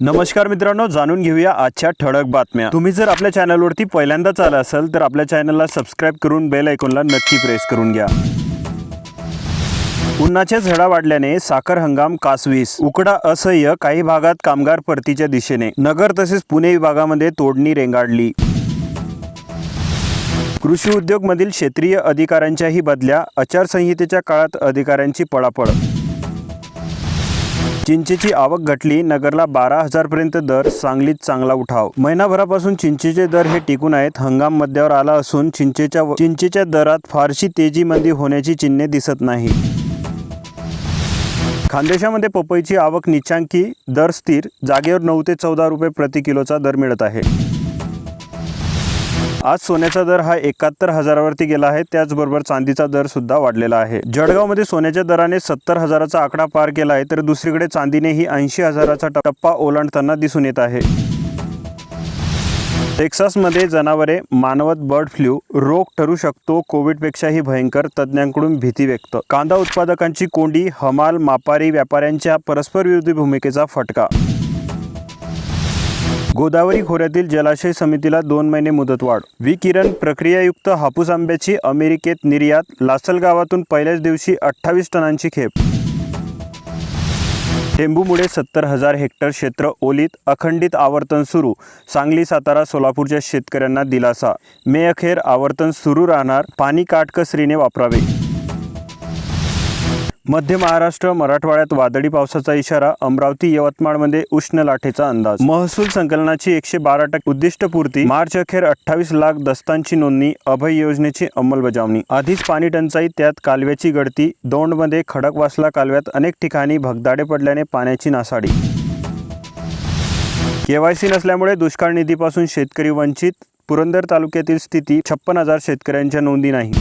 नमस्कार मित्रांनो जाणून घेऊया आजच्या ठळक बातम्या. तुम्ही जर आपल्या चॅनलवरती पहिल्यांदाच आला असाल तर आपल्या चॅनलला सबस्क्राईब करून बेल ऐकूनला नक्की प्रेस करून घ्या. उन्हाच्या झडा वाढल्याने साखर हंगाम कासवीस. उकडा असह्य काही भागात कामगार परतीच्या दिशेने. नगर तसेच पुणे विभागामध्ये तोडणी रेंगाडली कृषी उद्योगमधील क्षेत्रीय अधिकाऱ्यांच्याही बदल्या आचारसंहितेच्या काळात अधिकाऱ्यांची पळापळ चिंचेची आवक घटली नगरला बारा हजारपर्यंत दर सांगलीत चांगला उठाव. महिनाभरापासून चिंचेचे दर हे टिकून आहेत हंगाम मध्यावर आला असून चिंचेच्या चिंचेच्या दरात फारशी तेजी मंदी होण्याची चिन्हे दिसत नाही. खानदेशामध्ये पपईची आवक निचांकी दर स्थिर जागेवर नऊ ते चौदा रुपये प्रति किलोचा दर मिळत आहे. आज सोन्याचा दर हा एकाहत्तर हजारावरती गेला आहे. त्याचबरोबर चांदीचा दर सुद्धा वाढलेला आहे. जळगावमध्ये सोन्याच्या दराने सत्तर हजाराचा आकडा पार केला आहे तर दुसरीकडे चांदीनेही ऐंशी हजाराचा टप्पा ओलांडताना दिसून येत आहे. टेक्सासमध्ये जनावरे मानवत बर्ड फ्लू रोग ठरू शकतो कोविडपेक्षाही भयंकर तज्ज्ञांकडून भीती व्यक्त. कांदा उत्पादकांची कोंडी हमाल मापारी व्यापाऱ्यांच्या परस्पर विरोधी भूमिकेचा फटका गोदावरी खोऱ्यातील जलाशय समितीला दोन महिने मुदतवाढ. विकिरण प्रक्रियायुक्त हापूस आंब्याची अमेरिकेत निर्यात लासल गावातून पहिल्याच दिवशी अठ्ठावीस टनांची खेप. टेंबूमुळे सत्तर हजार हेक्टर क्षेत्र ओलीत अखंडित आवर्तन सुरू. सांगली सातारा सोलापूरच्या शेतकऱ्यांना दिलासा. मे अखेर आवर्तन सुरू राहणार पाणी काटकसरीने वापरावे. मध्य महाराष्ट्र मराठवाड्यात वादळी पावसाचा इशारा अमरावती यवतमाळमध्ये उष्ण लाटेचा अंदाज. महसूल संकलनाची एकशे बारा टक्के उद्दिष्टपूर्ती मार्च अखेर अठ्ठावीस लाख दस्तांची नोंदणी अभय योजनेची अंमलबजावणी. आधीच पाणी टंचाई त्यात कालव्याची गळती दौंडमध्ये खडकवासला कालव्यात अनेक ठिकाणी भगदाडे पडल्याने पाण्याची नासाडी. केवायसी नसल्यामुळे दुष्काळ निधीपासून शेतकरी वंचित. पुरंदर तालुक्यातील स्थिती छप्पन हजार शेतकऱ्यांच्या नोंदी नाही.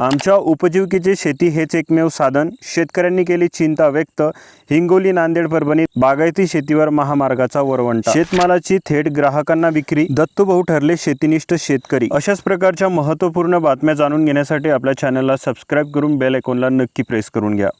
आमच्या उपजीविकेचे शेती हेच एकमेव साधन. शेतकऱ्यांनी केली चिंता व्यक्त. हिंगोली नांदेड परभणीत बागायती शेतीवर महामार्गाचा वरवंटा. शेतमालाची थेट ग्राहकांना विक्री. दत्तूभाऊ ठरले शेतीनिष्ठ शेतकरी. अशाच प्रकारच्या महत्त्वपूर्ण बातम्या जाणून घेण्यासाठी आपल्या चॅनलला सबस्क्राईब करून बेल आयकॉनला नक्की प्रेस करून घ्या.